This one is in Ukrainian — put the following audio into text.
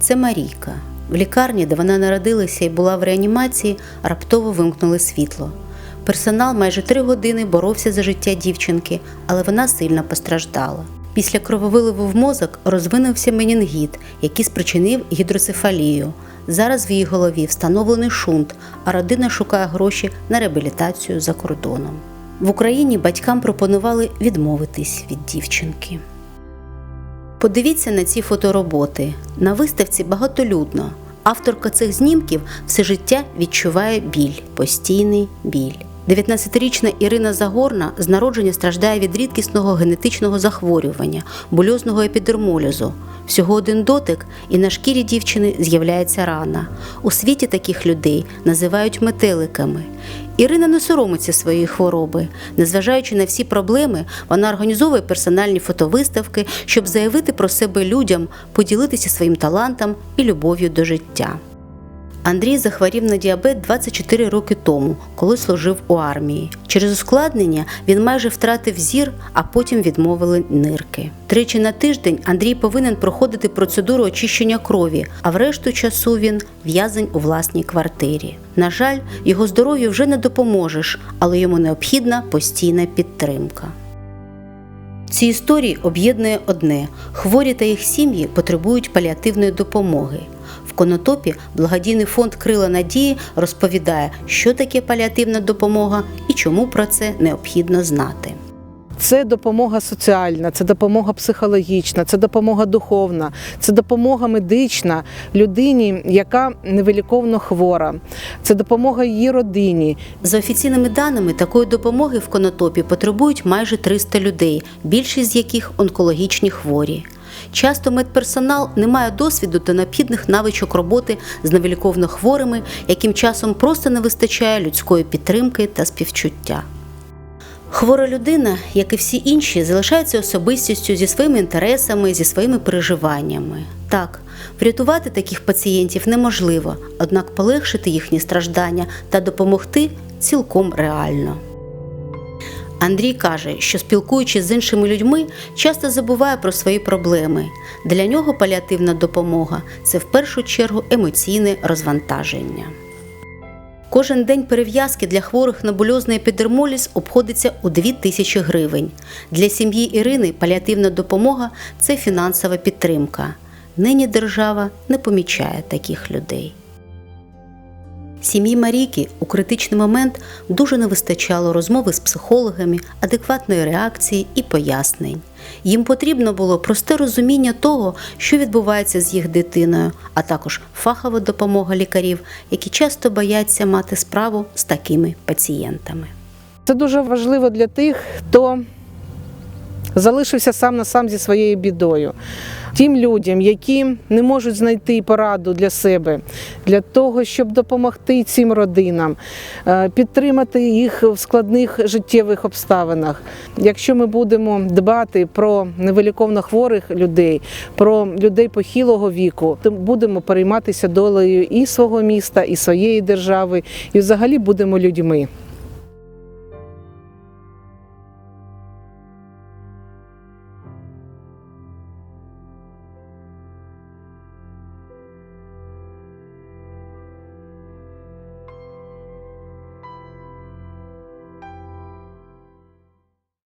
Це Марійка. В лікарні, де вона народилася і була в реанімації, раптово вимкнули світло. Персонал майже три години боровся за життя дівчинки, але вона сильно постраждала. Після крововиливу в мозок розвинувся менінгіт, який спричинив гідроцефалію. Зараз в її голові встановлений шунт, а родина шукає гроші на реабілітацію за кордоном. В Україні батькам пропонували відмовитись від дівчинки. Подивіться на ці фотороботи. На виставці багатолюдно. Авторка цих знімків все життя відчуває біль, постійний біль. 19-річна Ірина Загорна з народження страждає від рідкісного генетичного захворювання, больозного епідермолізу. Всього один дотик, і на шкірі дівчини з'являється рана. У світі таких людей називають метеликами. Ірина не соромиться своєї хвороби. Незважаючи на всі проблеми, вона організовує персональні фотовиставки, щоб заявити про себе людям, поділитися своїм талантом і любов'ю до життя. Андрій захворів на діабет 24 роки тому, коли служив у армії. Через ускладнення він майже втратив зір, а потім відмовили нирки. Тричі на тиждень Андрій повинен проходити процедуру очищення крові, а в решту часу він в'язень у власній квартирі. На жаль, його здоров'ю вже не допоможеш, але йому необхідна постійна підтримка. Ці історії об'єднує одне: хворі та їх сім'ї потребують паліативної допомоги. В Конотопі благодійний фонд Крила Надії розповідає, що таке паліативна допомога і чому про це необхідно знати. Це допомога соціальна, це допомога психологічна, це допомога духовна, це допомога медична людині, яка невиліковно хвора, це допомога її родині. За офіційними даними, такої допомоги в Конотопі потребують майже 300 людей, більшість з яких онкологічні хворі. Часто медперсонал не має досвіду та необхідних навичок роботи з невиліковно хворими, яким часом просто не вистачає людської підтримки та співчуття. Хвора людина, як і всі інші, залишається особистістю зі своїми інтересами, зі своїми переживаннями. Так, врятувати таких пацієнтів неможливо, однак полегшити їхні страждання та допомогти цілком реально. Андрій каже, що спілкуючись з іншими людьми, часто забуває про свої проблеми. Для нього паліативна допомога це в першу чергу емоційне розвантаження. Кожен день перев'язки для хворих на больозний епідермоліз обходиться у 2 тисячі гривень. Для сім'ї Ірини паліативна допомога це фінансова підтримка. Нині держава не помічає таких людей. Сім'ї Марійки у критичний момент дуже не вистачало розмови з психологами, адекватної реакції і пояснень. Їм потрібно було просте розуміння того, що відбувається з їх дитиною, а також фахова допомога лікарів, які часто бояться мати справу з такими пацієнтами. Це дуже важливо для тих, хто залишився сам на сам зі своєю бідою. Тим людям, які не можуть знайти пораду для себе, для того, щоб допомогти цим родинам, е, підтримати їх в складних життєвих обставинах. Якщо ми будемо дбати про невиліковно хворих людей, про людей похилого віку, то будемо перейматися долею і свого міста, і своєї держави, і взагалі будемо людьми.